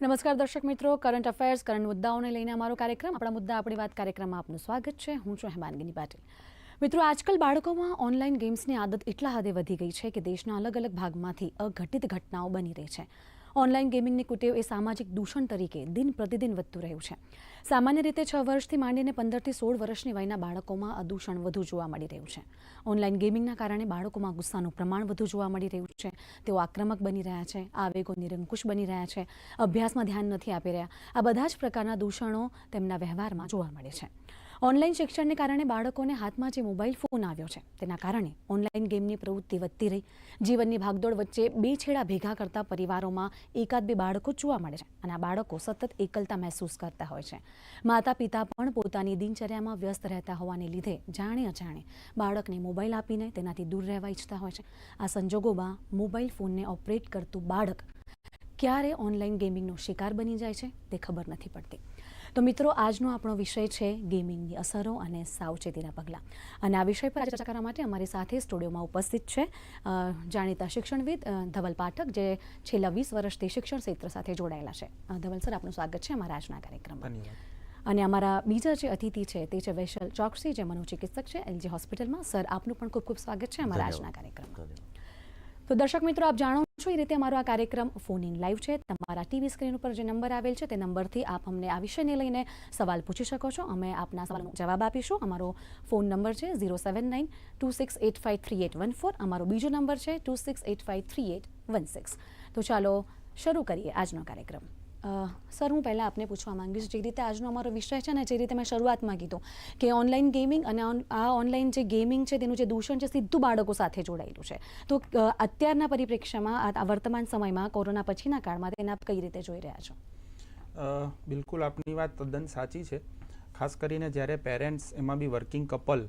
નમસ્કાર દર્શક મિત્રો કરંટ અફેર્સ કરંટ મુદ્દાઓને લઈને અમારો કાર્યક્રમ, આપણા મુદ્દા આપણી વાત કાર્યક્રમમાં આપનું સ્વાગત છે. હું છું હેમાનગીની પાટીલ. મિત્રો, આજકાલ બાળકોમાં ઓનલાઈન ગેમ્સની આદત એટલા હદે વધી ગઈ છે કે દેશના અલગ અલગ ભાગમાંથી અઘટિત ઘટનાઓ બની રહી છે. ઓનલાઈન ગેમિંગની કુટેવ એ સામાજિક દૂષણ તરીકે દિન પ્રતિદિન વધતું રહ્યું છે. સામાન્ય રીતે છ વર્ષથી માંડીને પંદરથી સોળ વર્ષની વયના બાળકોમાં આ દૂષણ વધુ જોવા મળી રહ્યું છે. ઓનલાઈન ગેમિંગના કારણે બાળકોમાં ગુસ્સાનું પ્રમાણ વધુ જોવા મળી રહ્યું છે. તેઓ આક્રમક બની રહ્યા છે, આવેગો નિરંકુશ બની રહ્યા છે, અભ્યાસમાં ધ્યાન નથી આપી રહ્યા. આ બધા જ પ્રકારના દૂષણો તેમના વ્યવહારમાં જોવા મળે છે. ઓનલાઈન શિક્ષણને કારણે બાળકોને હાથમાં જે મોબાઈલ ફોન આવ્યો છે, તેના કારણે ઓનલાઈન ગેમની પ્રવૃત્તિ વધતી રહી. જીવનની ભાગદોડ વચ્ચે બે છેડા ભેગા કરતા પરિવારોમાં એકાદ બે બાળકો જોવા મળે છે અને આ બાળકો સતત એકલતા મહેસૂસ કરતા હોય છે. માતા પિતા પણ પોતાની દિનચર્યામાં વ્યસ્ત રહેતા હોવાને લીધે જાણે અજાણે બાળકને મોબાઈલ આપીને તેનાથી દૂર રહેવા ઈચ્છતા હોય છે. આ સંજોગોમાં મોબાઈલ ફોનને ઓપરેટ કરતું બાળક ક્યારે ઓનલાઈન ગેમિંગનો શિકાર બની જાય છે, તે ખબર નથી પડતી. તો મિત્રો આજનો આપણો વિષય છે ગેમિંગની અસરો અને સાવચેતીના પગલાં. અને આ વિષય પર ચર્ચા કરવા માટે અમારી સાથે સ્ટુડિયોમાં ઉપસ્થિત છે જાણીતા શિક્ષણવિદ ધવલ પાઠક જે છેલ્લા વીસ વર્ષથી શિક્ષણ ક્ષેત્ર સાથે જોડાયેલા છે. ધવલ સર આપનું સ્વાગત છે અમારા આજના કાર્યક્રમમાં. અને અમારા બીજા જે અતિથિ છે તે છે વૈશલ ચોકસી જે મનોચિકિત્સક છે એલજી હોસ્પિટલમાં. સર આપનું પણ ખૂબ ખૂબ સ્વાગત છે અમારા આજના કાર્યક્રમમાં. તો દર્શક મિત્રો આપ જાણો છો એ રીતે અમારો આ કાર્યક્રમ ફોન ઇન લાઈવ છે. તમારા ટીવી સ્ક્રીન ઉપર જે નંબર આવેલ છે તે નંબરથી આપ અમને આ વિષયને લઈને સવાલ પૂછી શકો છો. અમે આપના સવાલનો જવાબ આપીશું. અમારો ફોન નંબર છે zero seven nine two six eight five three eight one four અમારો બીજો નંબર છે two six eight five three eight one six તો ચાલો શરૂ કરીએ આજનો કાર્યક્રમ. સર હું પહેલાં આપને પૂછવા માંગીશ જે રીતે આજનો અમારો વિષય છે ને જે રીતે મેં શરૂઆતમાં કીધું કે ઓનલાઈન ગેમિંગ અને આ ઓનલાઈન જે ગેમિંગ છે તેનું જે દૂષણ છે સીધું બાળકો સાથે જોડાયેલું છે. તો અત્યારના પરિપ્રેક્ષ્યમાં આ- વર્તમાન સમયમાં કોરોના પછીના કાળમાં તેને આપ કઈ રીતે જોઈ રહ્યા છો? બિલકુલ આપની વાત તદ્દન સાચી છે. ખાસ કરીને જ્યારે પેરેન્ટ્સ એમાં બી વર્કિંગ કપલ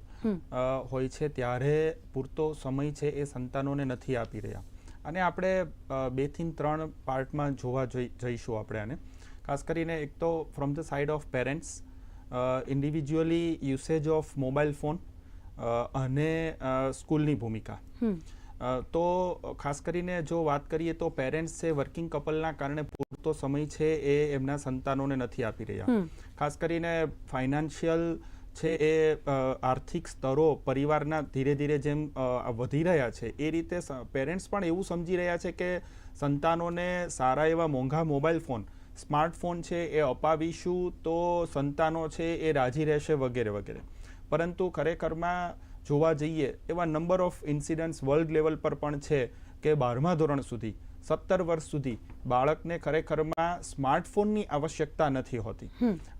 હોય છે ત્યારે પૂરતો સમય છે એ સંતાનોને નથી આપી રહ્યા. અને આપણે બેથી ત્રણ પાર્ટમાં જોવા જઈ- જઈશું આપણે આને. ખાસ કરીને એક તો from the side of parents individually usage of mobile phone અને સ્કૂલની ભૂમિકા. તો ખાસ કરીને જો વાત કરીએ તો પેરેન્ટ્સ છે વર્કિંગ કપલના કારણે પૂરતો સમય છે એ એમના સંતાનોને નથી આપી રહ્યા. ખાસ કરીને ફાઇનાન્શિયલ છે એ આર્થિક સ્તરો પરિવારના ધીરે ધીરે જેમ વધી રહ્યા છે, એ રીતે પેરેન્ટ્સ પણ એવું સમજી રહ્યા છે કે સંતાનોને સારા એવા મોંઘા મોબાઈલ ફોન, સ્માર્ટફોન છે એ અપાવીશું તો સંતાનો છે એ રાજી રહેશે વગેરે વગેરે. પરંતુ ખરેખરમાં જોવા જઈએ એવા number of incidents world level પર પણ છે કે બારમા ધોરણ સુધી. સત્તર વર્ષ સુધી બાળકને ખરેખરમાં સ્માર્ટફોનની આવશ્યકતા નથી હોતી.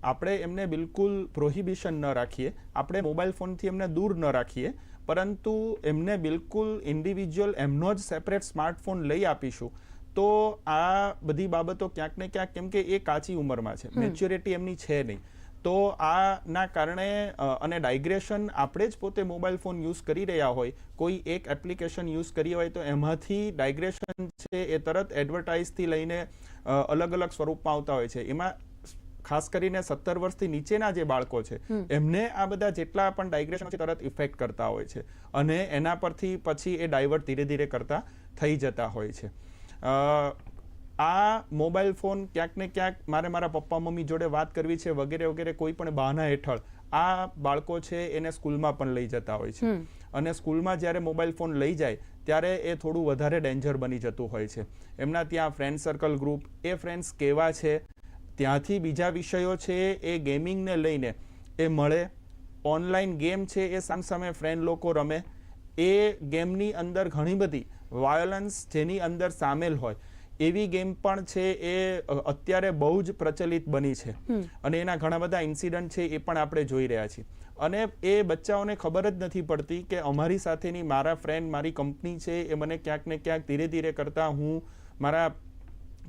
આપણે એમને બિલકુલ પ્રોહિબિશન ન રાખીએ. આપણે મોબાઈલ ફોનથી એમને દૂર ન રાખીએ. પરંતુ એમને બિલકુલ ઇન્ડિવિજ્યુઅલ એમનો જ સેપરેટ સ્માર્ટફોન લઈ આપીશું. તો આ બધી બાબતો ક્યાંક ને ક્યાંક કેમ કે એ કાચી ઉંમરમાં છે. મેચ્યોરિટી એમની છે નહીં. તો આના કારણે અને ડાયગ્રેશન આપણે જ પોતે મોબાઈલ ફોન યુઝ કરી રહ્યા હોય કોઈ એક એપ્લિકેશન યુઝ કરી હોય તો એમાંથી ડાયગ્રેશન છે એ તરત એડવર્ટાઇઝથી લઈને અલગ અલગ સ્વરૂપમાં આવતા હોય છે. એમાં ખાસ કરીને સત્તર વર્ષથી નીચેના જે બાળકો છે એમને આ બધા જેટલા પણ ડાયગ્રેશન છે તરત ઇફેક્ટ કરતા હોય છે. અને એના પરથી પછી એ ડાયવર્ટ ધીરે ધીરે કરતા થઈ જતા હોય છે. આ મોબાઈલ ફોન ક્યાંક ને ક્યાંક મારે મારા પપ્પા મમ્મી જોડે વાત કરવી છે વગેરે વગેરે કોઈ પણ બહાના હેઠળ. આ બાળકો છે એને સ્કૂલમાં પણ લઈ જતા હોય છે. અને સ્કૂલમાં જ્યારે મોબાઈલ ફોન લઈ જાય ત્યારે એ થોડું વધારે ડેન્જર બની જતું હોય છે. એમના ત્યાં ફ્રેન્ડ સર્કલ ગ્રુપ એ ફ્રેન્ડ્સ કેવા છે ત્યાંથી બીજા વિષયો છે એ ગેમિંગને લઈને એ મળે. ઓનલાઈન ગેમ છે એ સામસામે ફ્રેન્ડ લોકો રમે. એ ગેમની અંદર ઘણી બધી વાયોલન્સ જેની અંદર સામેલ હોય. એવી ગેમ પણ છે એ અત્યારે બહુ જ પ્રચલિત બની છે. અને એના ઘણા બધા ઇન્સિડન્ટ છે એ પણ આપણે જોઈ રહ્યા છીએ. અને એ બચ્ચાઓને ખબર જ નથી પડતી કે અમારી સાથેની મારા ફ્રેન્ડ મારી કંપની છે એ મને ક્યાંક ને ક્યાંક ધીરે ધીરે કરતા હું મારા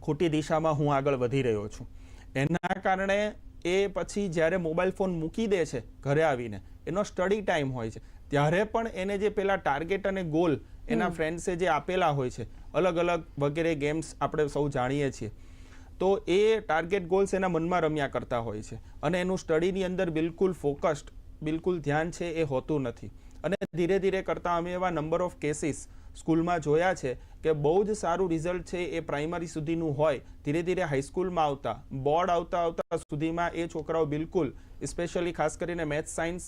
ખોટી દિશામાં હું આગળ વધી રહ્યો છું. એના કારણે એ પછી જ્યારે મોબાઈલ ફોન મૂકી દે છે ઘરે આવીને એનો સ્ટડી ટાઈમ હોય છે. ત્યારે પણ એને જે પેલા ટાર્ગેટ અને ગોલ એના ફ્રેન્ડ્સે જે આપેલા હોય છે અલગ અલગ વગેરે ગેમ્સ આપણે સૌ જાણીએ છીએ. તો એ ટાર્ગેટ ગોલ્સ એના મનમાં રમ્યા કરતા હોય છે. અને એનું સ્ટડીની અંદર બિલકુલ ફોકસ્ડ બિલકુલ ધ્યાન છે એ હોતું નથી. અને ધીરે ધીરે કરતાં અમે એવા નંબર ઓફ કેસીસ સ્કૂલમાં જોયા છે કે બહુ જ સારું રિઝલ્ટ છે એ પ્રાઇમરી સુધીનું હોય ધીરે ધીરે હાઈસ્કૂલમાં આવતા બોર્ડ આવતા આવતા સુધીમાં એ છોકરાઓ બિલકુલ સ્પેશિયલી ખાસ કરીને મેથ્સ સાયન્સ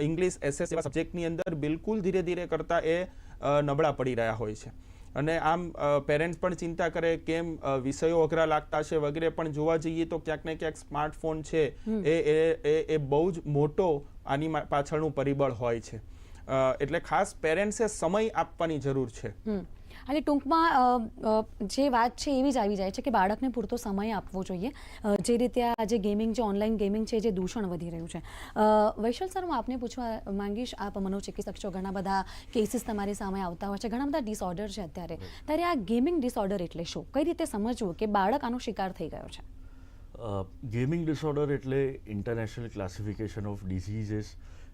ઇંગ્લિશ એસએસ એવા સબ્જેક્ટની અંદર બિલકુલ ધીરે ધીરે કરતાં એ નબળા પડી રહ્યા હોય છે. અને આમ પેરેન્ટ્સ પણ ચિંતા કરે કેમ વિષયો અઘરા લાગતા છે વગેરે પણ જોવા જઈએ તો ક્યાંક ને ક્યાંક સ્માર્ટફોન છે એ એ એ બહુ જ મોટો આની પાછળનું પરિબળ હોય છે. એટલે ખાસ પેરેન્ટ્સે સમય આપવાની જરૂર છે. અને ટૂંકમાં જે વાત છે એવી જ આવી જાય છે કે બાળકને પૂરતો સમય આપવો જોઈએ. જે રીતે આ જે ગેમિંગ જે ઓનલાઈન ગેમિંગ છે જે દૂષણ વધી રહ્યું છે. વૈશલ સર હું આપને પૂછવા માંગીશ આપ મનોચિકિત્સક છો ઘણા બધા કેસીસ તમારી સામે આવતા હોય છે ઘણા બધા ડિસઓર્ડર છે અત્યારે. ત્યારે આ ગેમિંગ ડિસઓર્ડર એટલે શું? કઈ રીતે સમજવું કે બાળક આનો શિકાર થઈ ગયો છે? ગેમિંગ ડિસઓર્ડર એટલે ઇન્ટરનેશનલ ક્લાસિફિકેશન ઓફ ડિઝીઝીસ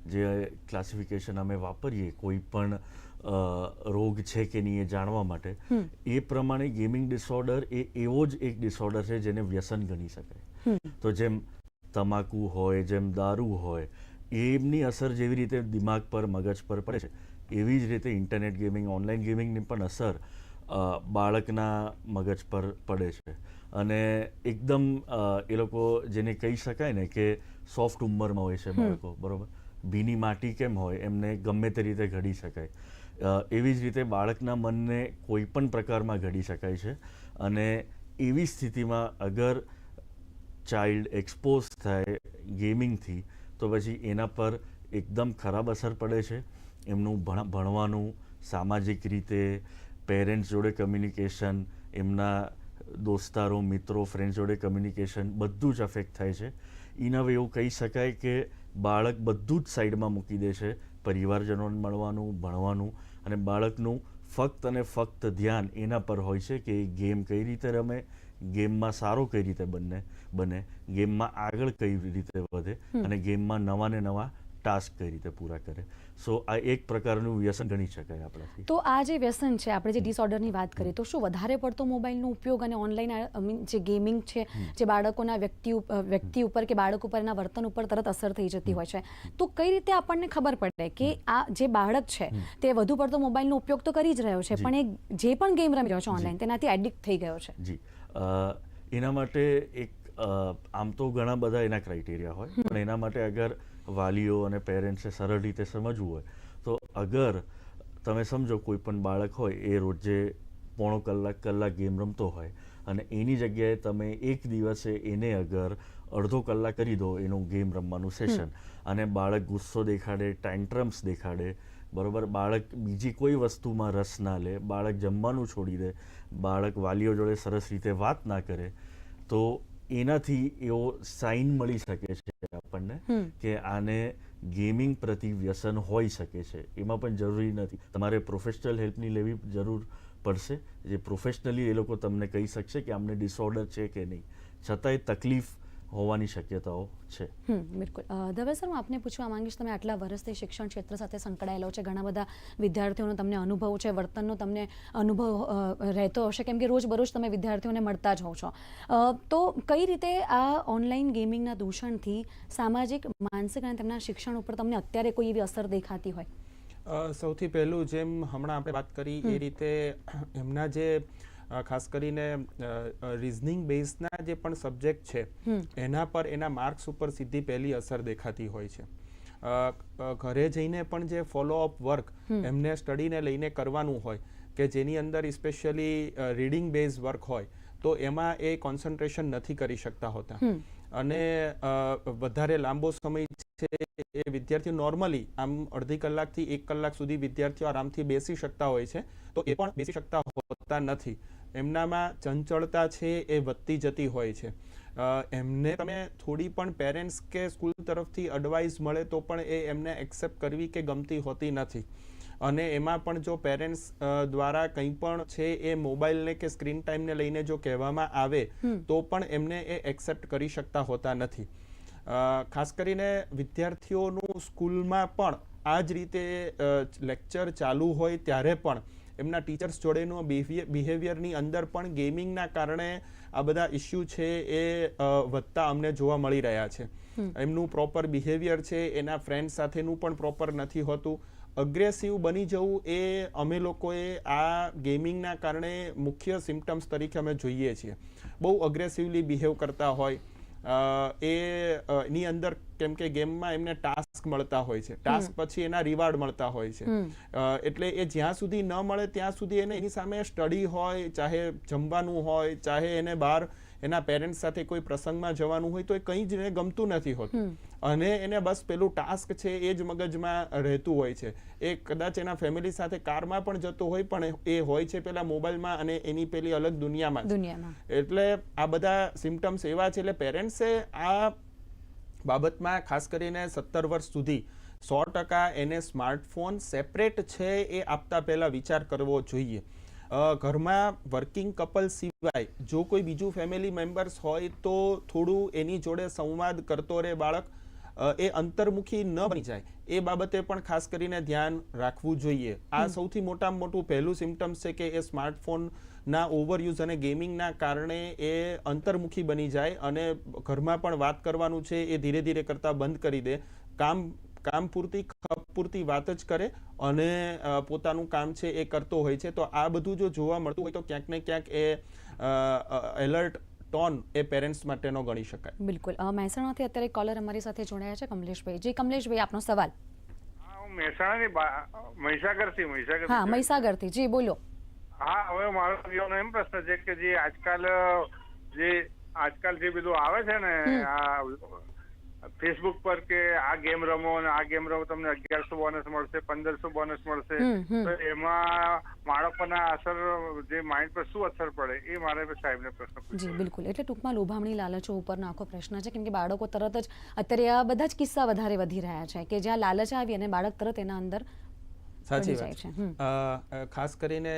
જે ક્લાસિફિકેશન અમે વાપરીએ કોઈ પણ રોગ છે કે નહીં એ જાણવા માટે એ પ્રમાણે ગેમિંગ ડિસઓર્ડર એ એવો જ એક ડિસઓર્ડર છે જેને વ્યસન ગણી શકાય. તો જેમ તમાકુ હોય જેમ દારૂ હોય એમની અસર જેવી રીતે દિમાગ પર મગજ પર પડે છે. એવી જ રીતે ઇન્ટરનેટ ગેમિંગ ઓનલાઈન ગેમિંગની પણ અસર બાળકના મગજ પર પડે છે. અને એકદમ એ લોકો જેને કહી શકાય ને કે સોફ્ટ ઉંમરમાં હોય છે બાળકો બરોબર? ભીની માટી કેમ હોય, એમને ગમે તે રીતે ઘડી શકાય. એવી જ રીતે બાળકના મનને કોઈ પણ પ્રકારમાં ઘડી શકાય છે. અને એવી સ્થિતિમાં અગર ચાઇલ્ડ એક્સપોઝ થાય ગેમિંગથી, તો પછી એના પર એકદમ ખરાબ અસર પડે છે. એમનું ભણ, ભણવાનું, સામાજિક રીતે, પેરેન્ટ્સ જોડે કમ્યુનિકેશન, એમના દોસ્તારો, મિત્રો, ફ્રેન્ડ્સ જોડે કમ્યુનિકેશન બધું જ અફેક્ટ થાય છે. ઇન હવે એવું કહી શકાય કે બાળક બધું જ સાઈડમાં મૂકી દે છે પરિવારજનોને મળવાનું ભણવાનું અને બાળકનું ફક્ત અને ફક્ત ધ્યાન એના પર હોય છે કે એ ગેમ કઈ રીતે રમે ગેમમાં સારો કઈ રીતે બને બને ગેમમાં આગળ કઈ રીતે વધે અને ગેમમાં નવા ને નવા ટાસ્ક કઈ રીતે પૂરા કરે. સો આ એક પ્રકારનું વ્યસન ગણી શકાય આપણાથી. તો આ જે વ્યસન છે આપણે જે ડિસઓર્ડરની વાત કરીએ તો શું વધારે પડતો મોબાઈલનો ઉપયોગ અને ઓનલાઈન જે ગેમિંગ છે જે બાળકોના વ્યક્તિ વ્યક્તિ ઉપર કે બાળક ઉપર એના વર્તન ઉપર તરત અસર થઈ જતી હોય છે. તો કઈ રીતે આપણને ખબર પડે કે આ જે બાળક છે તે વધુ પડતો મોબાઈલનો ઉપયોગ તો કરી જ રહ્યો છે પણ એ જે પણ ગેમ રમી રહ્યો છે ઓનલાઈન તેનાથી એડિક્ટ થઈ ગયો છે. જી. એના માટે એક આમ તો ઘણા બધા એના ક્રાઇટેરિયા હોય પણ એના માટે અગર વાલીઓ અને પેરેન્ટ્સે સરળ રીતે સમજવું હોય. તો અગર તમે સમજો કોઈ પણ બાળક હોય એ રોજે પોણો કલાક કલાક ગેમ રમતો હોય અને એની જગ્યાએ તમે એક દિવસે એને અગર અડધો કલાક કરી દો એનું ગેમ રમવાનું સેશન. અને બાળક ગુસ્સો દેખાડે ટેન્ટ્રમ્સ દેખાડે બરોબર? બાળક બીજી કોઈ વસ્તુમાં રસ ના લે બાળક જમવાનું છોડી દે બાળક વાલીઓ જોડે સરસ રીતે વાત ના કરે તો એનાથી એવો સાઇન મળી શકે છે આપણને. કે આને ગેમિંગ પ્રતિ વ્યસન હોઈ શકે છે. એમાં પણ જરૂરી નથી. તમારે પ્રોફેશનલ હેલ્પની લેવી જરૂર પડશે. જે પ્રોફેશનલી એ લોકો તમને કહી શકશે કે આમને ડિસઓર્ડર છે કે નહીં. છતાંય તકલીફ હોવાની શક્યતાઓ છે. હમ બિલકુલ. દવે સર હું આપને પૂછવા માંગીશ તમે આટલા વર્ષથી શિક્ષણ ક્ષેત્ર સાથે સંકળાયેલો છે. ઘણા બધા વિદ્યાર્થીઓનો તમને અનુભવ છે વર્તનનો તમને અનુભવ રહેતો હશે કેમ કે રોજબરોજ તમે વિદ્યાર્થીઓને મળતા જ હોવ છો. તો કઈ રીતે આ ઓનલાઈન ગેમિંગના દૂષણથી સામાજિક માનસિક અને તેમના શિક્ષણ ઉપર તમને અત્યારે કોઈ એવી અસર દેખાતી હોય? અ, સૌથી પહેલું જેમ હમણાં આપણે વાત કરી એ રીતે એમના જે ખાસ કરીને રિઝનિંગ બેઝના જે પણ સબ્જેક્ટ છે એના પર એના માર્ક્સ ઉપર સીધી પહેલી અસર દેખાતી હોય છે. ઘરે જઈને પણ જે ફોલો અપ વર્ક એમને સ્ટડીને લઈને કરવાનું હોય કે જેની અંદર સ્પેશિયલી રીડિંગ બેઝ વર્ક હોય તો એમાં એ કોન્સન્ટ્રેશન નથી કરી શકતા હોતા. અને વધારે લાંબો સમય છે એ વિદ્યાર્થીઓ નોર્મલી આમ અડધી કલાકથી એક કલાક સુધી વિદ્યાર્થીઓ આરામથી બેસી શકતા હોય છે તો એ પણ બેસી શકતા હોતા નથી. એમનામાં ચંચળતા છે એ વધતી જતી હોય છે. અ, એમને તમે થોડી પણ પેરેન્ટ્સ કે સ્કૂલ તરફથી એડવાઇસ મળે તો પણ એ એમને એક્સેપ્ટ કરવી કે ગમતી હોતી નથી. અને એમાં પણ જો પેરેન્ટ્સ દ્વારા કંઈ પણ છે એ મોબાઈલને કે સ્ક્રીન ટાઈમને લઈને જો કહેવામાં આવે તો પણ એમને એ એક્સેપ્ટ કરી શકતા હોતા નથી. ખાસ કરીને વિદ્યાર્થીઓનું સ્કૂલમાં પણ આ જ રીતે લેક્ચર ચાલુ હોય ત્યારે પણ એમના ટીચર્સ જોડેનું બિહેવિયરની અંદર પણ ગેમિંગના કારણે આ બધા ઇસ્યુ છે એ વધતા અમને જોવા મળી રહ્યા છે. એમનું પ્રોપર બિહેવિયર છે એના ફ્રેન્ડ સાથેનું પણ પ્રોપર નથી હોતું. અગ્રેસિવ બની જવું એ અમે લોકોએ આ ગેમિંગના કારણે મુખ્ય સિમ્ટમ્સ તરીકે અમે જોઈએ છીએ. બહુ અગ્રેસિવલી બિહેવ કરતા હોય એ ની અંદર કેમ કે ગેમમાં એમને ટાસ્ક મળતા હોય છે. ટાસ્ક પછી એના રિવાર્ડ મળતા હોય છે. એટલે એ જ્યાં સુધી ન મળે ત્યાં સુધી એને એની સામે સ્ટડી હોય ચાહે જમવાનું હોય ચાહે એને બહાર એના પેરેન્ટ્સ સાથે કોઈ પ્રસંગમાં જવાનું હોય તો એ કંઈ જ એને ગમતું નથી હોતું. અને એને બસ પેલું ટાસ્ક છે એ જ મગજમાં રહેતું હોય છે. એ કદાચ એના ફેમિલી સાથે કારમાં પણ જતો હોય પણ એ હોય છે પેલા મોબાઈલમાં અને એની પેલી અલગ દુનિયામાં. દુનિયામાં. એટલે આ બધા સિમ્ટમ્સ એવા છે એટલે પેરેન્ટ્સે આ બાબતમાં ખાસ કરીને સત્તર વર્ષ સુધી સો ટકા એને સ્માર્ટફોન સેપરેટ છે એ આપતા પહેલા વિચાર કરવો જોઈએ. ઘરમાં વર્કિંગ કપલ સિવાય જો કોઈ બીજું ફેમિલી મેમ્બર્સ હોય તો થોડું એની જોડે સંવાદ કરતો રહે બાળક. એ અંતર્મુખી ન બની જાય. એ બાબતે પણ ખાસ કરીને ધ્યાન રાખવું જોઈએ. આ સૌથી મોટામાં મોટું પહેલું સિમ્ટમ્સ છે કે એ સ્માર્ટફોનના ઓવરયુઝ અને ગેમિંગના કારણે એ અંતર્મુખી બની જાય અને ઘરમાં પણ વાત કરવાનું છે એ ધીરે ધીરે કરતાં બંધ કરી દે. કામ કામ પૂરતી ખપ પૂરતી વાત જ કરે અને પોતાનું કામ છે એ કરતો હોય છે તો આ બધું જો જોવા મળતું હોય તો ક્યાંક ને ક્યાંક એ એલર્ટ ટોન એ પેરેન્ટ્સ માટેનો ગણી શકાય. બિલકુલ. મહેસાણાથી અત્યારે કોલર અમારી સાથે જોડાયા છે કમલેશભાઈ. જી કમલેશભાઈ આપનો સવાલ. મહેસાણાની મહીસાગરથી મહીસાગર હા મહીસાગરથી. જી બોલો. હા હવે મારો જીવનો એમ પ્રશ્ન છે કે જે આજકાલ જે આજકાલ જે બધું આવે છે ને આ ફેસબુક પર કે આ ગેમ રમો અને આ ગેમ રમો તમને અગિયારસો બોનસ મળશે પંદરસો બોનસ મળશે. તો એમાં બાળકોના અસર જે માઇન્ડ પર શું અસર પડે એ મારે સાહેબને પ્રશ્ન જી બિલકુલ. એટલે ટૂંકમાં લોભામણી લાલચો ઉપરનો આખો પ્રશ્ન છે કેમ કે બાળકો તરત જ અત્યારે આ બધા જ કિસ્સા વધારે વધી રહ્યા છે કે જ્યાં લાલચ આવી અને બાળક તરત એના અંદર સાચી વાત. છે. ખાસ કરીને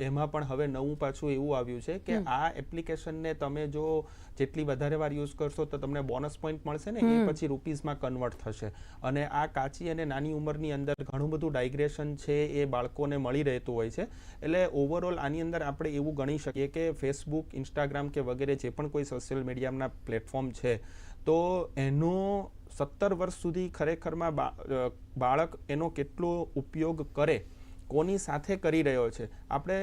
એમાં પણ હવે નવું પાછું એવું આવ્યું છે કે આ એપ્લિકેશનને તમે જો જેટલી વધારે વાર યુઝ કરશો તો તમને બોનસ પોઈન્ટ મળશે ને એ પછી રૂપીઝમાં કન્વર્ટ થશે. અને આ કાચી અને નાની ઉંમરની અંદર ઘણું બધું ડાયગ્રેશન છે એ બાળકોને મળી રહેતું હોય છે. એટલે ઓવરઓલ આની અંદર આપણે એવું ગણી શકીએ કે ફેસબુક ઇન્સ્ટાગ્રામ કે વગેરે જે પણ કોઈ સોશિયલ મીડિયાના પ્લેટફોર્મ છે તો એનો સત્તર વર્ષ સુધી ખરેખરમાં બાળક એનો કેટલો ઉપયોગ કરે, કોની સાથે કરી રહ્યો છે? આપણે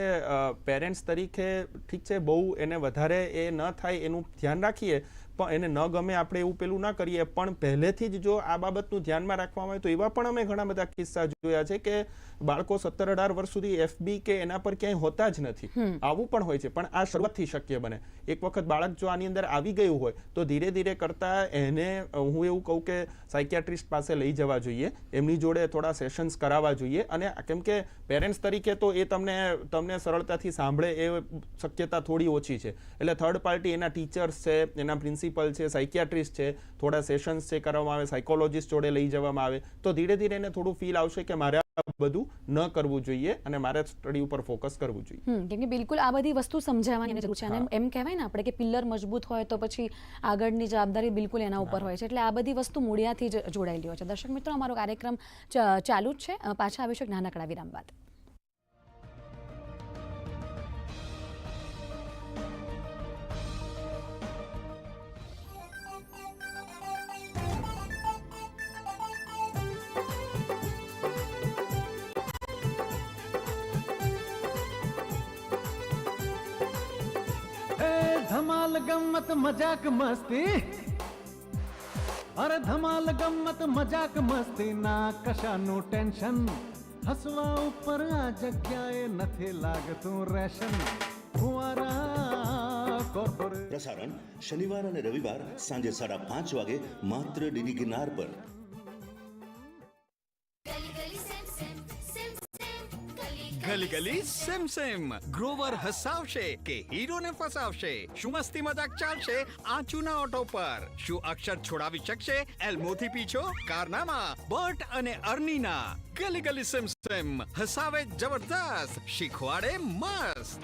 પેરેન્ટ્સ તરીકે ઠીક છે, બહુ એને વધારે એ ન થાય એનું ધ્યાન રાખીએ પણ એને ન ગમે આપણે એવું પેલું ના કરીએ. પણ પહેલેથી જ જો આ બાબતનું ધ્યાનમાં રાખવામાં આવે તો એવા પણ અમે ઘણા બધા કિસ્સા જોયા છે કે બાળકો સત્તર અઢાર વર્ષ સુધી એફબી કે એના પર ક્યાંય હોતા જ નથી. આવું પણ હોય છે. પણ આ શરૂઆતથી શક્ય બને. એક વખત બાળક જો આની અંદર આવી ગયું હોય તો ધીરે ધીરે કરતા એને હું એવું કહું કે સાયકિયાટ્રિસ્ટ પાસે લઈ જવા જોઈએ. એમની જોડે થોડા સેશન્સ કરાવવા જોઈએ. અને કેમ કે પેરેન્ટ્સ તરીકે તો એ તમને તમને સરળતાથી સાંભળે એ શક્યતા થોડી ઓછી છે. એટલે થર્ડ પાર્ટી એના ટીચર્સ છે એના પ્રિન્સિપલ છે સાયકિયાટ્રિસ્ટ છે થોડા સેશન્સ છે કરવામાં આવે સાયકોલોજીસ્ટ જોડે લઈ જવામાં આવે તો ધીરે ધીરે એને થોડું ફીલ આવશે કે મારે બધું ન કરવું જોઈએ અને મારે સ્ટડી ઉપર ફોકસ કરવું જોઈએ. કેમ કે બિલકુલ આ બધી વસ્તુ સમજાવવાની જરૂર છે. અને એમ- કહેવાય ને આપણે કે પિલ્લર મજબૂત હોય તો પછી આગળની જવાબદારી બિલકુલ એના ઉપર હોય છે. એટલે આ બધી વસ્તુ મૂળિયાથી જ જોડાયેલી હોય છે. દર્શક મિત્રો અમારો કાર્યક્રમ ચાલુ જ છે. પાછા આવીશું છે નાનકડા વિરામ બાદ. ધમાલ ગમ્મત મજાક મસ્તી અરે ધમાલ ગમ્મત મજાક મસ્તી ના કશાનું ટેન્શન હસવા ઉપર આ જગ્યાએ નથી લાગતું રેશન ફુવારા કોર્પોરેટ પ્રસારણ શનિવાર અને રવિવાર સાંજે સાડા પાંચ વાગે માત્ર ડીડી ગિરનાર પર ગલી ગલી સેમ સેમ ગ્રોવર હસાવશે કે હીરોને ફસાવશે શું મસ્તી મજાક ચાલશે આંચુના ઓટો પર શું અક્ષર છોડાવી શકશે એલ્મોથી પીછો કારનામા બર્ટ અને અર્નીના ગલી ગલી સેમ સેમ હસાવે જબરદસ્ત શીખવાડે મસ્ત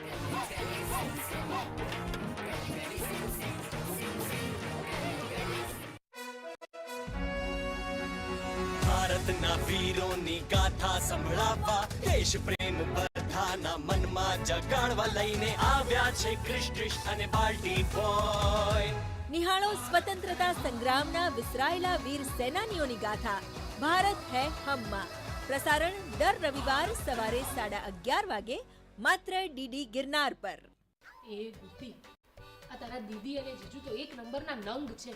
ભારતના વીરોની ગાથા સંભળાવવા દેશ પ્રેમ બધાના મનમાં જગાડવા લઈને આવ્યા છે ક્રિશ અને પાર્ટી બોય નિહાળો સ્વતંત્રતા સંગ્રામના વિસરાયેલા વીર સેનાનીઓની ગાથા. ભારત હૈ હમમાં. પ્રસારણ દર રવિવાર સવારે સાડા અગિયાર વાગે માત્ર ડીડી ગિરનાર પર. એ બુદ્ધિ આ તારા દીદી અને જીજુ તો એક નંબરના નંગ છે.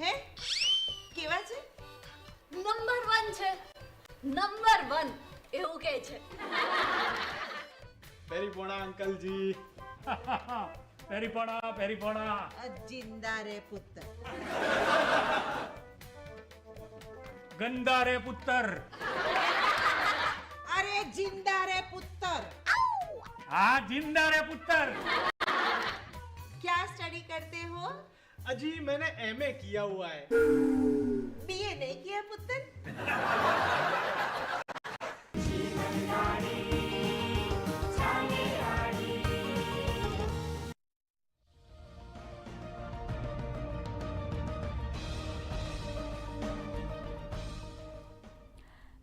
હે? કેવા છે? નંબર વન છે. નંબર વન એવું કહે છે પેરીપોણા અંકલજી પેરીપોણા પેરીપોણા જિંદા રે પુત્ર ગંદા રે પુત્તર અરે જિંદા રે પુત્ર હા જિંદા રે પુત્તર क्या स्टडी करते हो अजी मैंने एमए किया हुआ है बीए नहीं किया पुत्र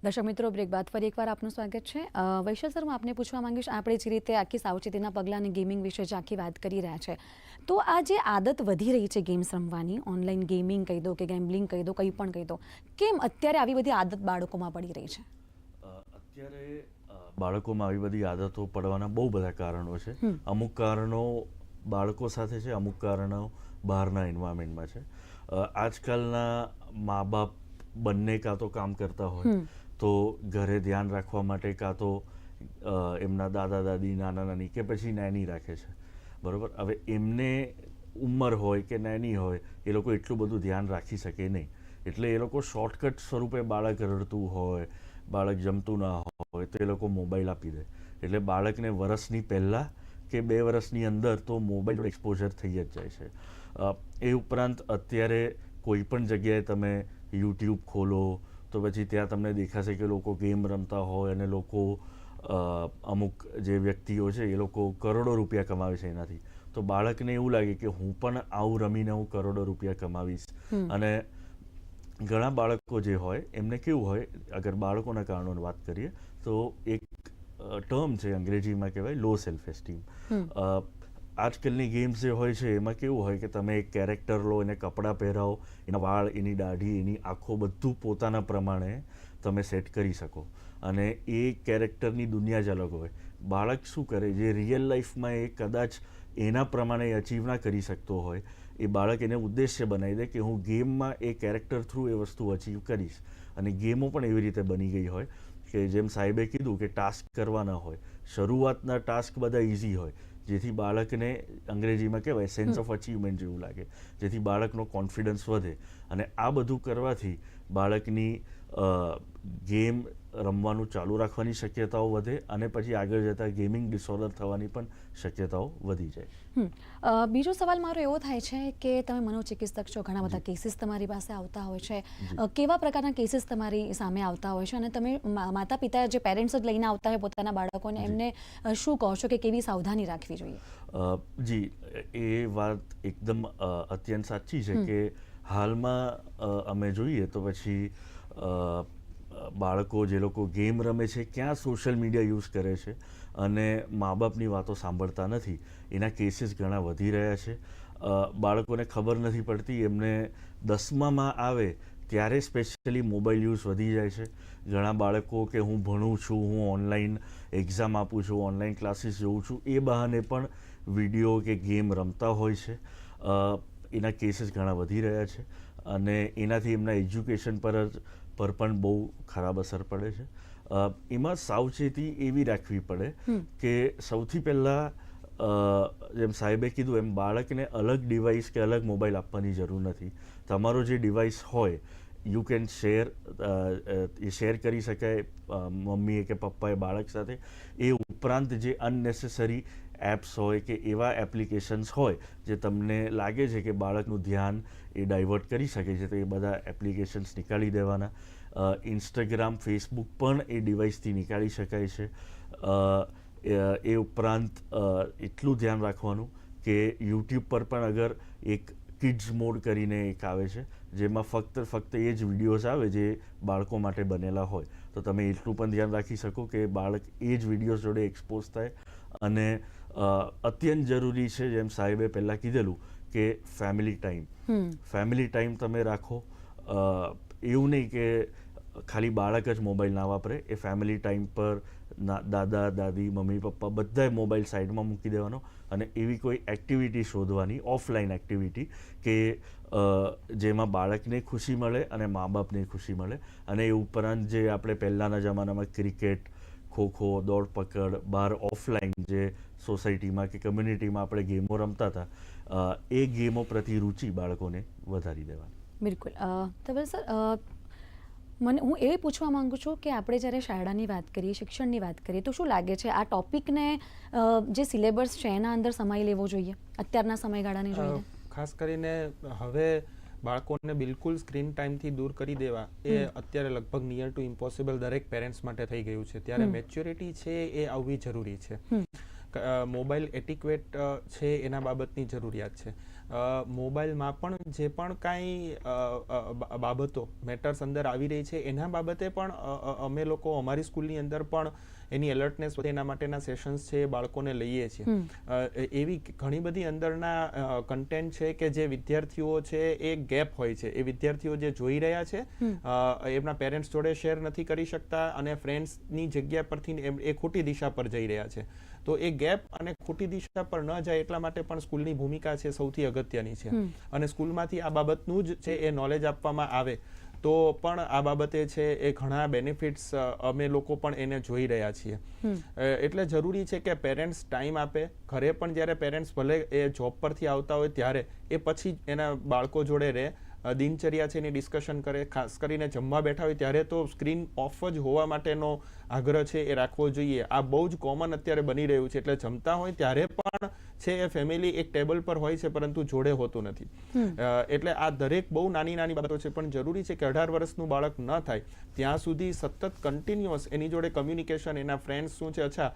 દર્શક મિત્રો બ્રેક બાદ ફરી એકવાર આપનું સ્વાગત છે અ, વૈશાલ સર હું આપને પૂછવા માંગીશ આપણે જે રીતે આખી સાવચેતીના પગલાં અને ગેમિંગ વિશે જે આખી વાત કરી રહ્યા છે તો આ જે આદત વધી રહી છે ગેમ્સ રમવાની ઓનલાઈન ગેમિંગ કહી દો કે ગેમ્બલિંગ કહી દો કંઈ પણ કહી દો કેમ અત્યારે આવી બધી આદત બાળકોમાં પડી રહી છે? અત્યારે બાળકોમાં આવી બધી આદતો પડવાના બહુ બધા કારણો છે. અમુક કારણો બાળકો સાથે છે અમુક કારણો બહારના એન્વાયરમેન્ટમાં છે. આજકાલના મા બાપ બંને કાં તો કામ કરતા હોય તો ઘરે ધ્યાન રાખવા માટે કાં તો એમના દાદા દાદી નાના નાની કે પછી નાની રાખે છે. બરોબર? હવે એમને ઉંમર હોય કે નાની હોય, એ લોકો એટલું બધું ધ્યાન રાખી શકે નહીં. એટલે એ લોકો શોર્ટકટ સ્વરૂપે બાળક રડતું હોય, બાળક જમતું ના હોય, તો એ લોકો મોબાઈલ આપી દે. એટલે બાળકને વરસની પહેલાં કે બે વર્ષની અંદર તો મોબાઈલ એક્સપોઝર થઈ જ જાય છે. એ ઉપરાંત અત્યારે કોઈ પણ જગ્યાએ તમે યુટ્યુબ ખોલો, તો પછી ત્યાં તમને દેખાશે કે લોકો ગેમ રમતા હોય અને લોકો અમુક જે વ્યક્તિઓ છે એ લોકો કરોડો રૂપિયા કમાવે છે એનાથી. તો બાળકને એવું લાગે કે હું પણ આવું રમીને હું કરોડો રૂપિયા કમાવીશ. અને ઘણા બાળકો જે હોય એમને કેવું હોય અગર બાળકોના કારણોની વાત કરીએ તો એક ટર્મ છે અંગ્રેજીમાં કહેવાય લો સેલ્ફ એસ્ટીમ. આજકાલની ગેમ્સ જે હોય છે એમાં કેવું હોય કે તમે એક કેરેક્ટર લો એને કપડાં પહેરાવો એના વાળ એની દાઢી એની આંખો બધું પોતાના પ્રમાણે તમે સેટ કરી શકો. અને એ કેરેક્ટરની દુનિયા જ અલગ હોય. બાળક શું કરે? જે રિયલ લાઈફમાં એ કદાચ એના પ્રમાણે અચીવ ના કરી શકતો હોય એ બાળક એને ઉદ્દેશ્ય બનાવી દે કે હું ગેમમાં એ કેરેક્ટર થ્રુ એ વસ્તુ અચીવ કરીશ. અને ગેમો પણ એવી રીતે બની ગઈ હોય કે જેમ સાહેબે કીધું કે ટાસ્ક કરવાના હોય. શરૂઆતના ટાસ્ક બધા ઇઝી હોય. જેથી બાળકને અંગ્રેજીમાં કહેવાય સેન્સ ઓફ અચીવમેન્ટ જેવું લાગે. જેથી બાળકનો કોન્ફિડન્સ વધે. અને આ બધું કરવાથી બાળકની ગેમ રમવાનું ચાલુ રાખવાની શક્યતાઓ વધે અને પછી આગળ જતાં ગેમિંગ ડિસઓર્ડર થવાની પણ શક્યતાઓ વધી જાય. બીજો સવાલ મારો એવો થાય છે કે તમે મનોચિકિત્સક છો ઘણા બધા કેસીસ તમારી પાસે આવતા હોય છે. કેવા પ્રકારના કેસીસ તમારી સામે આવતા હોય છે? અને તમે માતા પિતા જે પેરેન્ટ્સ જ લઈને આવતા હોય પોતાના બાળકોને એમને શું કહો છો કે કેવી સાવધાની રાખવી જોઈએ? જી. એ વાત એકદમ અત્યંત સાચી છે કે હાલમાં અમે જોઈએ તો પછી બાળકો, જે લોકો ગેમ રમે છે, ક્યાં સોશિયલ મીડિયા યુઝ કરે છે અને મા બાપની વાતો સાંભળતા નથી, એના કેસીસ ઘણા વધી રહ્યા છે. બાળકોને ખબર નથી પડતી, એમને દસમામાં આવે ત્યારે સ્પેશિયલી મોબાઈલ યુઝ વધી જાય છે. ઘણા બાળકો કે હું ભણું છું, હું ઓનલાઈન એક્ઝામ આપું છું ઓનલાઈન ક્લાસીસ જોઉં છું, એ બહાને પણ વીડિયો કે ગેમ રમતા હોય છે. એના કેસીસ ઘણા વધી રહ્યા છે અને એનાથી એમના એજ્યુકેશન પર જ પર પણ બહુ ખરાબ અસર પડે છે. એમાં સાવચેતી એવી રાખવી પડે કે સૌથી પહેલાં જેમ સાહેબે કીધું એમ બાળકને અલગ ડિવાઇસ કે અલગ મોબાઈલ આપવાની જરૂર નથી. તમારો જે ડિવાઇસ હોય યુ કેન શેર એ શેર કરી શકાય મમ્મીએ કે પપ્પાએ બાળક સાથે. એ ઉપરાંત જે અનનેસેસરી એપ્સ હોય કે એવા એપ્લિકેશન્સ હોય જે તમને લાગે છે કે બાળકનું ધ્યાન એ ડાયવર્ટ કરી શકે છે, તો એ બધા એપ્લિકેશન્સ નીકાળી દેવાના. ઇન્સ્ટાગ્રામ ફેસબુક પણ એ ડિવાઇસથી નીકાળી શકાય છે. એ ઉપરાંત એટલું ધ્યાન રાખવાનું કે યુટ્યુબ પર પણ અગર એક કિડ્સ મોડ કરીને એક આવે છે, જેમાં ફક્ત ફક્ત એ જ વિડીયોઝ આવે જે બાળકો માટે બનેલા હોય, તો તમે એટલું પણ ધ્યાન રાખી શકો કે બાળક એ જ વિડીયોઝ જોડે એક્સપોઝ થાય અને અત્યંત જરૂરી છે જેમ સાહેબે પહેલાં કીધેલું કે ફેમિલી ટાઈમ ફેમિલી ટાઈમ તમે રાખો. એવું નહીં કે ખાલી બાળક જ મોબાઈલ ના વાપરે. એ ફેમિલી ટાઈમ પર ના દાદા દાદી મમ્મી પપ્પા બધાએ મોબાઈલ સાઈડમાં મૂકી દેવાનો અને એવી કોઈ એક્ટિવિટી શોધવાની ઓફલાઈન એક્ટિવિટી કે જેમાં બાળકને ખુશી મળે અને મા બાપને ખુશી મળે. અને એ ઉપરાંત જે આપણે પહેલાંના જમાનામાં ક્રિકેટ ખોખો દોડ પકડ બહાર ઓફલાઈન જે સોસાયટીમાં કે કમ્યુનિટીમાં આપણે ગેમો રમતા હતા એ ગેમો પ્રતિ રુચિ બાળકોને વધારી દેવાની. બિલકુલ. અ, સર અ, મને હું એ પૂછવા માંગુ છું કે આપણે જ્યારે શાળાની વાત કરીએ શિક્ષણની વાત કરીએ તો શું લાગે છે આ ટોપિકને જે સિલેબસ છે એના અંદર સમાઈ લેવો જોઈએ? અત્યારના સમયગાળાને જોઈને. ખાસ કરીને હવે બાળકોને બિલકુલ સ્ક્રીન ટાઈમથી દૂર કરી દેવા એ અત્યારે લગભગ નિયર ટુ ઇમ્પોસિબલ દરેક પેરેન્ટ્સ માટે થઈ ગયું છે. ત્યારે મેચ્યોરિટી છે એ આવવી જરૂરી છે. મોબાઈલ એટિક્વેટ છે એના બાબતની જરૂરિયાત છે. મોબાઈલમાં પણ જે પણ કાંઈ બાબતો મેટર્સ અંદર આવી રહી છે એના બાબતે પણ અમે લોકો અમારી સ્કૂલની અંદર પણ એની એલર્ટનેસ એના માટેના સેશન્સ છે બાળકોને લઈએ છીએ. એવી ઘણી બધી અંદરના કન્ટેન્ટ છે કે જે વિદ્યાર્થીઓ છે એ ગેપ હોય છે. એ વિદ્યાર્થીઓ જે જોઈ રહ્યા છે એમના પેરેન્ટ્સ જોડે શેર નથી કરી શકતા અને ફ્રેન્ડ્સની જગ્યા પરથી એ ખોટી દિશા પર જઈ રહ્યા છે. તો એ ગેપ અને ખોટી દિશા પર ન જાય એટલા માટે પણ સ્કૂલની ભૂમિકા છે સૌથી અગત્યની છે. અને સ્કૂલમાંથી આ બાબતનું જ છે એ નોલેજ આપવામાં આવે. તો પણ આ બાબતે છે એ ઘણા બેનિફિટ્સ અમે લોકો પણ એને જોઈ રહ્યા છીએ. એટલે જરૂરી છે કે પેરેન્ટ્સ ટાઈમ આપે. ઘરે પણ જ્યારે પેરેન્ટ્સ ભલે એ જોબ પરથી આવતા હોય ત્યારે એ પછી એના બાળકો જોડે રહે. દિનચર્યા છે એની ડિસ્કશન કરે. ખાસ કરીને જમવા બેઠા હોય ત્યારે તો સ્ક્રીન ઓફ જ હોવા માટેનો આગ્રહ છે એ રાખવો જોઈએ. આ બહુ જ કોમન અત્યારે બની રહ્યું છે. એટલે જમતા હોય ત્યારે પણ છે એ ફેમિલી એક ટેબલ પર હોય છે પરંતુ જોડે હોતું નથી. એટલે આ દરેક બહુ નાની નાની બાબતો છે પણ જરૂરી છે કે અઢાર વર્ષનું બાળક ન થાય. ત્યાં સુધી સતત કન્ટિન્યુઅસ એની જોડે કમ્યુનિકેશન એના ફ્રેન્ડ્સ શું છે? અચ્છા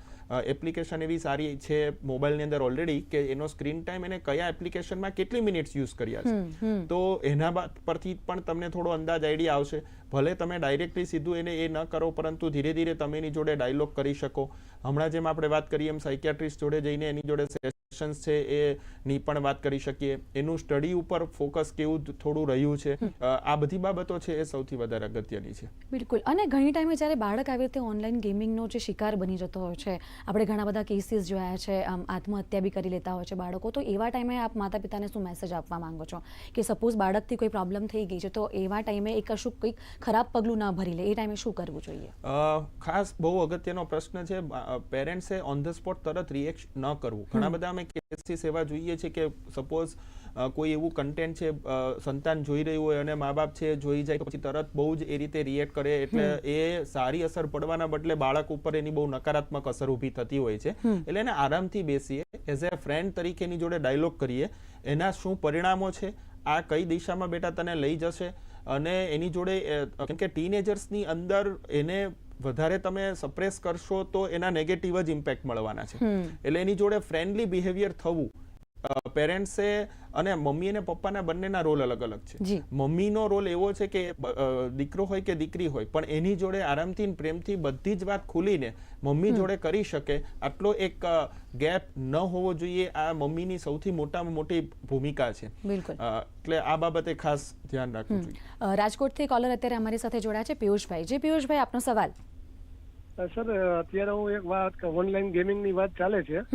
એપ્લિકેશન એવી સારી છે મોબાઈલની અંદર ઓલરેડી કે એનો સ્ક્રીન ટાઈમ એને કયા એપ્લિકેશનમાં કેટલી મિનિટ્સ યુઝ કર્યા છે? તો એના પરથી પણ તમને થોડો અંદાજ આઈડિયા આવશે. ભલે તમે ડાયરેક્ટલી સીધું એને એ ન કરો, પરંતુ ધીરે ધીરે તમે એની જોડે ડાયલોગ કરી શકો. હમણાં જેમ આપણે વાત કરીએ એમ સાયકિયાટ્રિસ્ટ જોડે જઈને એની જોડે સેશન્સ છે એ ની પણ વાત કરી શકીએ. એનું સ્ટડી ઉપર ફોકસ કેવું થોડું રહ્યું છે. આ બધી બાબતો છે એ સૌથી વધારે અગત્યની છે. બિલકુલ. અને ઘણી ટાઈમે જ્યારે બાળક આવી રીતે ઓનલાઈન ગેમિંગનો જે શિકાર બની જતો હોય છે આપણે ઘણા બધા કેસીસ જોયા છે આમ આત્મહત્યા બી કરી લેતા હોય છે બાળકો તો એવા ટાઈમે આપ માતા પિતાને શું મેસેજ આપવા માંગો છો? કે સપોઝ બાળકથી કોઈ પ્રોબ્લેમ થઈ ગઈ છે તો એવા ટાઈમે એ કશું કંઈક ખરાબ પગલું ના ભરી લે. એ ટાઈમે શું કરવું જોઈએ? ખાસ બહુ અગત્યનો પ્રશ્ન છે પેરેન્ટ્સે ઓન ધ સ્પોટ તરત રિએક્ટ ન કરવું. ઘણા બધા અમે કેસીસ સેવા જોઈએ છે કે સપોઝ કોઈ એવું કન્ટેન્ટ છે સંતાન જોઈ રહ્યું હોય અને મા બાપ છે જોઈ જાય તો પછી તરત બહુ જ એ રીતે રિએક્ટ કરે એટલે એ સારી અસર પડવાના બદલે બાળક ઉપર એની બહુ નકારાત્મક અસર ઊભી થતી હોય છે. એટલે એને આરામથી બેસીએ એઝ એ ફ્રેન્ડ તરીકે એની જોડે ડાયલોગ કરીએ એના શું પરિણામો છે આ કઈ દિશામાં બેટા તને લઈ જશે અને એની જોડે કેમ કે ટીનેજર્સની અંદર એને વધારે તમે સપ્રેસ કરશો તો એના નેગેટિવ જ ઇમ્પેક્ટ મળવાના છે. એટલે એની જોડે ફ્રેન્ડલી બિહેવિયર થવું પેરેન્ટ્સે અને મમ્મી અને પપ્પાના બંનેના રોલ અલગ અલગ છે. મમ્મીનો રોલ એવો છે કે દીકરો હોય કે દીકરી હોય પણ એની જોડે આરામથી પ્રેમથી બધી જ વાત ખુલીને મમ્મી જોડે કરી શકે આટલો એક ગેપ ન હોવો જોઈએ આ મમ્મીની સૌથી મોટામાં મોટી ભૂમિકા છે. એટલે આ બાબતે ખાસ ધ્યાન રાખવું જોઈએ. રાજકોટથી કોલર અત્યારે અમારી સાથે જોડાયા છે પિયુષભાઈ. જે પિયુષભાઈ આપનો સવાલ. સર અત્યારે હું એક વાત ઓનલાઈન ગેમિંગની વાત ચાલે છે.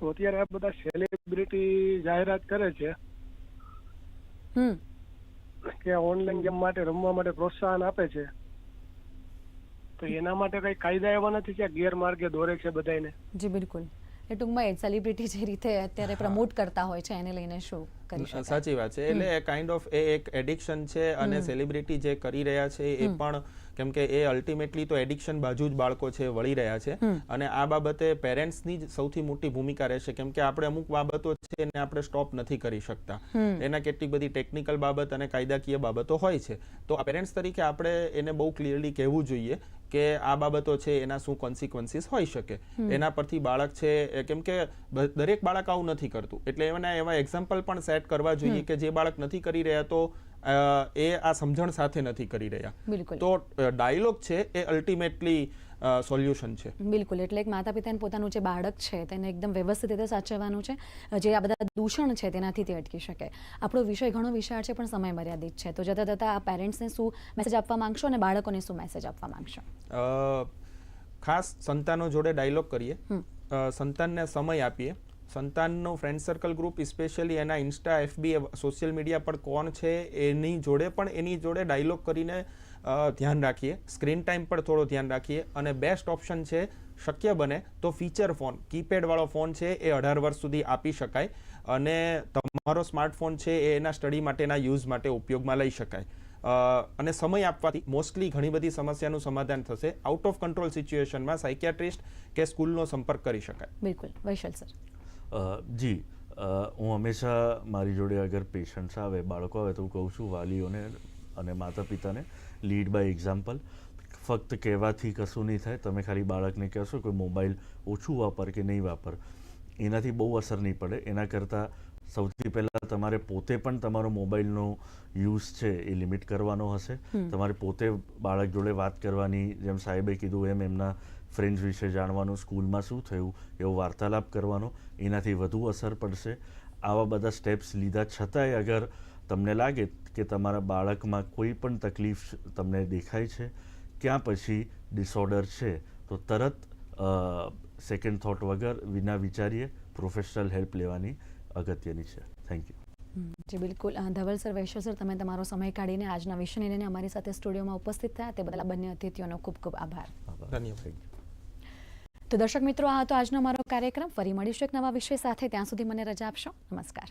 તો અત્યારે આ બધા સેલિબ્રિટી જાહેરાત કરે છે કે ઓનલાઈન ગેમ માટે રમવા માટે પ્રોત્સાહન આપે છે. તો એના માટે કઈ કાયદા એવા નથી કે ગેરમાર્ગે દોરે છે બધાને જી બિલકુલ. એ ટૂંકમાં એ સેલિબ્રિટી જે રીતે અત્યારે પ્રમોટ કરતા હોય છે એને લઈને શું કરી શકાય. સાચી વાત છે. એટલે કાઇન્ડ ઓફ એ એક એડિક્શન છે અને સેલિબ્રિટી જે કરી રહ્યા છે એ પણ કેમ કે એ અલ્ટિમેટલી તો એડિક્શન બાજુ જ બાળકો છે વળી રહ્યા છે. અને આ બાબતે પેરેન્ટ્સની જ સૌથી મોટી ભૂમિકા રહેશે. કેમ કે આપણે અમુક બાબતો છે એને આપણે સ્ટોપ નથી કરી શકતા. એના કેટલીક બધી ટેકનિકલ બાબત અને કાયદાકીય બાબતો હોય છે. તો પેરેન્ટ્સ તરીકે આપણે એને બહુ ક્લિયરલી કહેવું જોઈએ કે આ બાબતો છે એના શું કોન્સિક્વન્સીસ હોઈ શકે. એના પરથી બાળક છે કેમ કે દરેક બાળક આવું નથી કરતું. એટલે એના એવા એક્ઝામ્પલ પણ સેટ કરવા જોઈએ કે જે બાળક નથી કરી રહ્યા તો એ આ સમજણ સાથે નથી કરી રહ્યા. તો ડાયલોગ છે એ અલ્ટિમેટલી સોલ્યુશન છે. બિલકુલ. એટલે એક માતા પિતાને પોતાનું જે બાળક છે તેને એકદમ વ્યવસ્થિત રીતે સાચવવાનું છે. જે આ બધા દૂષણ છે તેનાથી તે અટકી શકે. આપણો વિષય ઘણો વિશાળ છે પણ સમય મર્યાદિત છે. તો જતાં જતાં આ પેરેન્ટ્સને શું મેસેજ આપવા માંગશો અને બાળકોને શું મેસેજ આપવા માંગશો? ખાસ સંતાનો જોડે ડાયલોગ કરીએ. સંતાનને સમય આપીએ. સંતાનનું ફ્રેન્ડ સર્કલ ગ્રુપ સ્પેશિયલી એના ઇન્સ્ટા એફબી સોશિયલ મીડિયા પર કોણ છે, એની જોડે પણ એની જોડે ડાયલોગ કરીને ધ્યાન રાખીએ. સ્ક્રીન ટાઈમ પર થોડો ધ્યાન રાખીએ. અને બેસ્ટ ઓપ્શન છે, શક્ય બને તો ફીચર ફોન કીપેડવાળો ફોન છે, એ અઢાર વર્ષ સુધી આપી શકાય. અને તમારો સ્માર્ટફોન છે, એ એના સ્ટડી માટેના યુઝ માટે ઉપયોગમાં લઈ શકાય. અને સમય આપવાથી મોસ્ટલી ઘણી બધી સમસ્યાનું સમાધાન થશે. આઉટ ઓફ કંટ્રોલ સિચ્યુએશનમાં સાયકિયાટ્રિસ્ટ કે સ્કૂલનો સંપર્ક કરી શકાય. બિલકુલ. વૈશલ સર. જી હું હંમેશા મારી જોડે અગર પેશન્ટ્સ આવે બાળકો આવે તો હું કહું છું વાલીઓને અને માતા પિતાને લીડ બાય એક્ઝામ્પલ ફક્ત કહેવાથી કશું નહીં થાય. તમે ખાલી બાળકને કહેશો કે મોબાઈલ ઓછું વાપર કે નહીં વાપર. એનાથી બહુ અસર નહીં પડે. એના કરતાં સૌથી પહેલાં તમારે પોતે પણ તમારો મોબાઈલનો યુઝ છે એ લિમિટ કરવાનો હશે. તમારે પોતે બાળક જોડે વાત કરવાની જેમ સાહેબે કીધું એમ એમના ફ્રેન્ડ્સ વિશે જાણવાનું સ્કૂલમાં શું થયું એવો વાર્તાલાપ કરવાનો એનાથી વધુ અસર પડશે. આવા બધા સ્ટેપ્સ લીધા છતાંય અગર તમને લાગે કે તમારા બાળકમાં કોઈ પણ તકલીફ તમને દેખાય છે ક્યાં પછી ડિસઓર્ડર છે તો તરત સેકન્ડ થોટ વગર વિના વિચારીએ પ્રોફેશનલ હેલ્પ લેવાની અગત્યની છે. થેન્ક યુ જી બિલકુલ. ધવલ સર વૈશ્વ સર તમે તમારો સમય કાઢીને આજના વિષયને લઈને અમારી સાથે સ્ટુડિયોમાં ઉપસ્થિત થયા. તે બદલ બંને અતિથિઓનો ખૂબ ખૂબ આભાર. ધન્યવાદ. તો દર્શક મિત્રો, આ હતો આજનો અમારો કાર્યક્રમ. ફરી મળીશું એક નવા વિષય સાથે. ત્યાં સુધી મને રજા આપશો. નમસ્કાર.